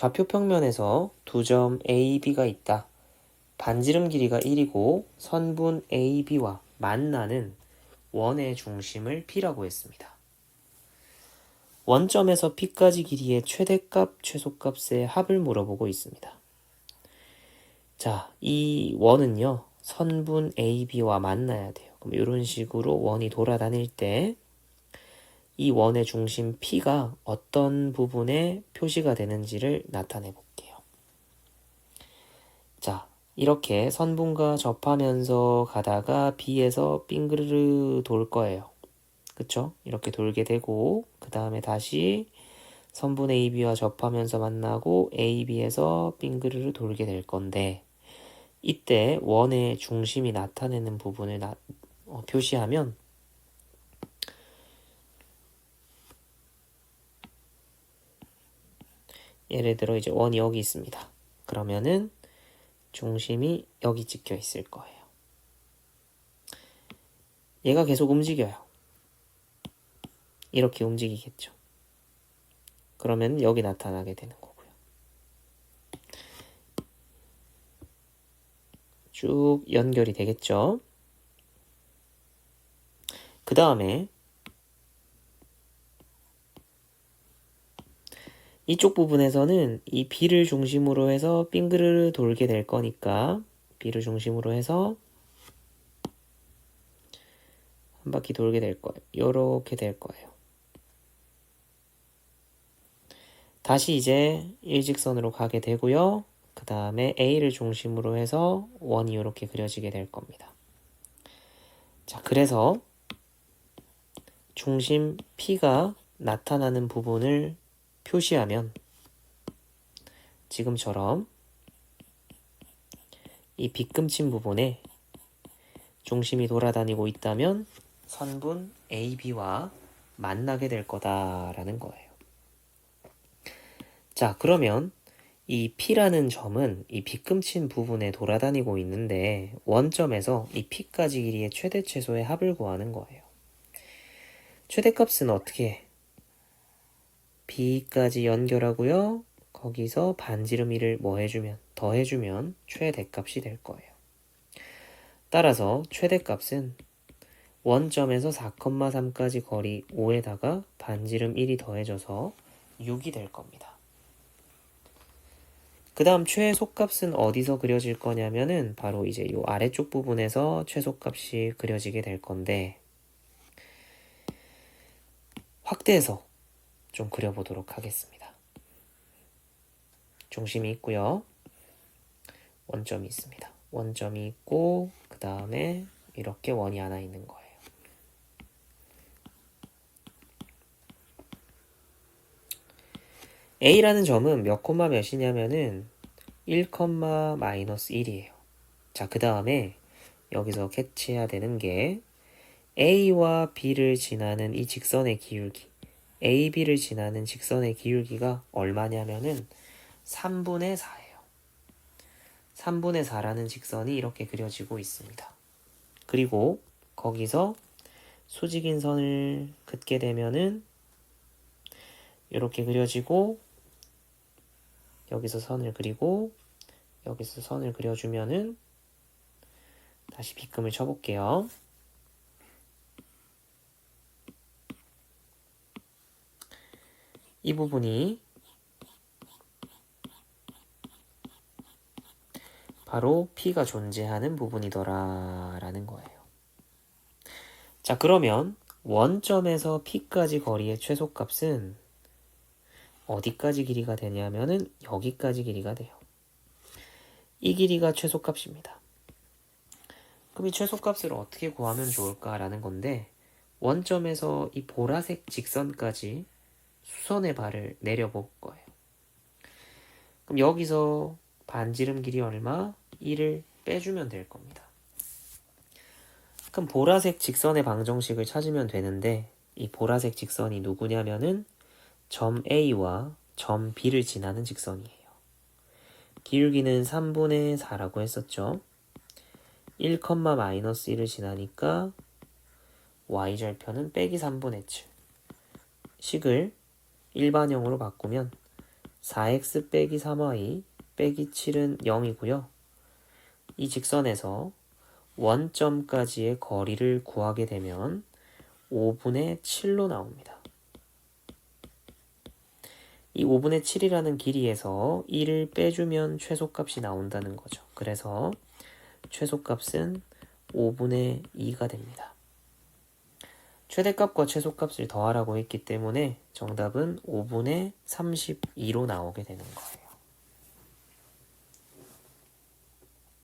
좌표 평면에서 두 점 A, B가 있다. 반지름 길이가 1이고 선분 A, B와 만나는 원의 중심을 P라고 했습니다. 원점에서 P까지 길이의 최대값, 최소값의 합을 물어보고 있습니다. 자, 이 원은요, 선분 AB와 만나야 돼요. 그럼 이런 식으로 원이 돌아다닐 때, 이 원의 중심 P가 어떤 부분에 표시가 되는지를 나타내 볼게요. 자, 이렇게 선분과 접하면서 가다가 B에서 빙그르르 돌 거예요. 그쵸? 이렇게 돌게 되고, 그 다음에 다시 선분 AB와 접하면서 만나고 AB에서 빙그르르 돌게 될 건데, 이때 원의 중심이 나타내는 부분을 나, 어, 표시하면 예를 들어 이제 원이 여기 있습니다. 그러면은 중심이 여기 찍혀 있을 거예요. 얘가 계속 움직여요. 이렇게 움직이겠죠. 그러면 여기 나타나게 되는 거고요. 쭉 연결이 되겠죠. 그 다음에 이쪽 부분에서는 이 B를 중심으로 해서 빙그르르 돌게 될 거니까 B를 중심으로 해서 한 바퀴 돌게 될 거예요. 이렇게 될 거예요. 다시 이제 일직선으로 가게 되고요. 그 다음에 A를 중심으로 해서 원이 이렇게 그려지게 될 겁니다. 자, 그래서 중심 P가 나타나는 부분을 표시하면 지금처럼 이 빗금친 부분에 중심이 돌아다니고 있다면 선분 AB와 만나게 될 거다라는 거예요. 자, 그러면 이 P라는 점은 이 빗금친 부분에 돌아다니고 있는데 원점에서 이 P까지 길이의 최대 최소의 합을 구하는 거예요. 최대값은 어떻게 해? B까지 연결하고요. 거기서 반지름 1을 뭐 해주면 더 해주면 최대값이 될 거예요. 따라서 최대값은 원점에서 4,3까지 거리 5에다가 반지름 1이 더해져서 6이 될 겁니다. 그 다음 최소값은 어디서 그려질 거냐면은 바로 이제 이 아래쪽 부분에서 최소값이 그려지게 될 건데 확대해서 좀 그려보도록 하겠습니다. 중심이 있고요. 원점이 있습니다. 원점이 있고 그 다음에 이렇게 원이 하나 있는 거예요. A라는 점은 몇 콤마 몇이냐면은 1, 마이너스 1이에요. 자, 그 다음에 여기서 캐치해야 되는 게 A와 B를 지나는 이 직선의 기울기 AB를 지나는 직선의 기울기가 얼마냐면은 3분의 4예요. 3분의 4라는 직선이 이렇게 그려지고 있습니다. 그리고 거기서 수직인 선을 긋게 되면은 이렇게 그려지고 여기서 선을 그리고 여기서 선을 그려주면은 다시 빗금을 쳐볼게요. 이 부분이 바로 P가 존재하는 부분이더라 라는 거예요. 자 그러면 원점에서 P까지 거리의 최소값은 어디까지 길이가 되냐면은 여기까지 길이가 돼요. 이 길이가 최소값입니다. 그럼 이 최소값을 어떻게 구하면 좋을까라는 건데 원점에서 이 보라색 직선까지 수선의 발을 내려볼 거예요. 그럼 여기서 반지름 길이 얼마? 1을 빼주면 될 겁니다. 그럼 보라색 직선의 방정식을 찾으면 되는데 이 보라색 직선이 누구냐면은 점 A와 점 B를 지나는 직선이에요. 기울기는 3분의 4라고 했었죠. 1, 마이너스 1을 지나니까 y절편은 빼기 3분의 7. 식을 일반형으로 바꾸면 4x 빼기 3y 빼기 7은 0이고요. 이 직선에서 원점까지의 거리를 구하게 되면 5분의 7로 나옵니다. 이 5분의 7이라는 길이에서 1을 빼주면 최소값이 나온다는 거죠. 그래서 최소값은 5분의 2가 됩니다. 최대값과 최소값을 더하라고 했기 때문에 정답은 5분의 32로 나오게 되는 거예요.